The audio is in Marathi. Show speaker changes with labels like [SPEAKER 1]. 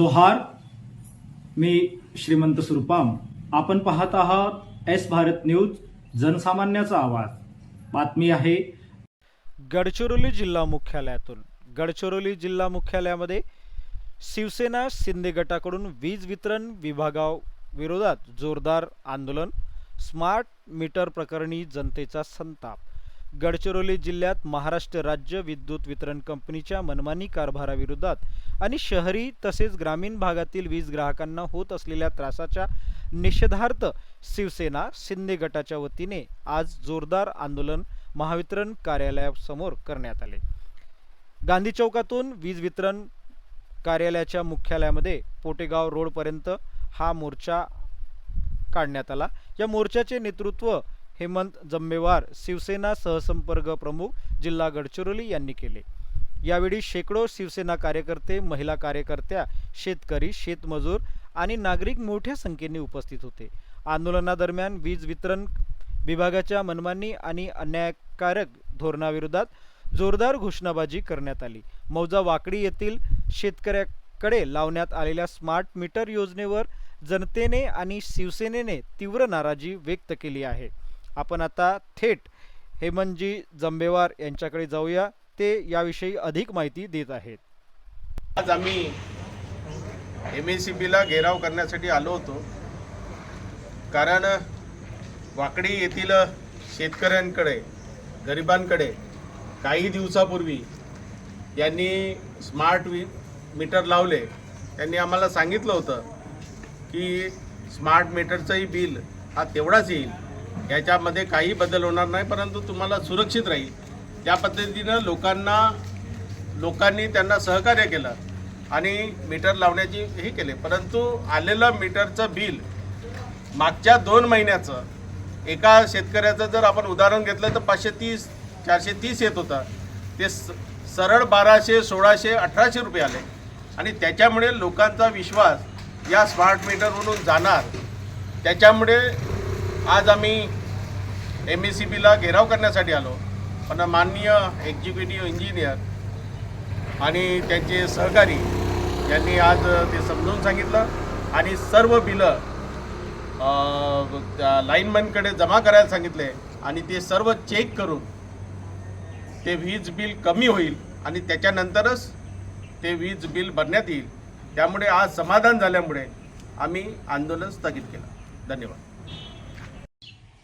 [SPEAKER 1] जोहार मी श्रीमंत सुरपाम. आपण पाहत आहात एस भारत न्यूज जनसामान्याचा आवाज. बातमी आहे.
[SPEAKER 2] गडचिरोली जिल्हा मुख्यालयातून. गडचिरोली जिल्हा मुख्यालयामध्ये शिवसेना शिंदे गटाकडून वीज वितरण विभागाविरोधात जोरदार आंदोलन स्मार्ट मीटर प्रकरणी जनतेचा संताप. गडचिरोली जिल्ह्यात महाराष्ट्र राज्य विद्युत वितरण कंपनीच्या मनमानी कारभाराविरोधात आणि शहरी तसेच ग्रामीण भागातील वीज ग्राहकांना होत असलेल्या त्रासाच्या निषेधार्थ शिवसेना शिंदे गटाच्या वतीने आज जोरदार आंदोलन महावितरण कार्यालयासमोर करण्यात आले. गांधी चौकातून वीज वितरण कार्यालयाच्या मुख्यालयामध्ये पोटेगाव रोडपर्यंत हा मोर्चा काढण्यात आला. या मोर्चाचे नेतृत्व हेमंत जम्मेवार शिवसेना सहसंपर्क प्रमुख जिल्हा गडचिरोली यांनी केले. यावेळी शेकडो शिवसेना कार्यकर्ते महिला कार्यकर्त्या शेतकरी शेतमजूर आणि नागरिक मोठ्या संख्येने उपस्थित होते. आंदोलनादरम्यान वीज वितरण विभागाच्या मनमानी आणि अन्यायकारक धोरणाविरोधात जोरदार घोषणाबाजी करण्यात आली. मौजा वाकडी येथील शेतकऱ्याकडे लावण्यात आलेल्या स्मार्ट मीटर योजनेवर जनतेने आणि शिवसेनेने तीव्र नाराजी व्यक्त केली आहे. आपण आता थेट हेमंतजी जंबेवार यांच्याकडे जाऊया. ते याविषयी अधिक माहिती देत आहेत.
[SPEAKER 3] आज आम्ही एम एस सी बीला घेराव करण्यासाठी आलो होतो. कारण वाकडी येथील शेतकऱ्यांकडे गरिबांकडे काही दिवसापूर्वी यांनी स्मार्ट वी मीटर लावले. त्यांनी आम्हाला सांगितलं होतं की स्मार्ट मीटरचंही बिल हा तेवढाच येईल. याच्यामध्ये काही बदल होणार नाही परंतु तुम्हाला सुरक्षित राहील. ज्या पद्धतीनं लोकांना लोकांनी त्यांना सहकार्य केलं आणि मीटर लावण्याची हे केले. परंतु आलेलं मीटरचं बिल मागच्या दोन महिन्याचं एका शेतकऱ्याचं जर आपण उदाहरण घेतलं तर पाचशे तीस चारशे तीस येत होतं. ते स सरळ बाराशे सोळाशे अठराशे रुपये आले. आणि त्याच्यामुळे लोकांचा विश्वास या स्मार्ट मीटरवरून जाणार. त्याच्यामुळे आज आम्ही एम एस सी बीला घेराव करण्यासाठी आलो. पण माननीय एक्झिक्युटिव्ह इंजिनियर आणि त्यांचे सहकारी यांनी आज ते समजून सांगितलं. आणि सर्व बिलं त्या लाईनमॅनकडे जमा करायला सांगितले आणि ते सर्व चेक करून ते वीज बिल कमी होईल आणि त्याच्यानंतरच ते वीज बिल भरण्यात येईल. त्यामुळे आज समाधान झाल्यामुळे आम्ही आंदोलन स्थगित केलं. धन्यवाद.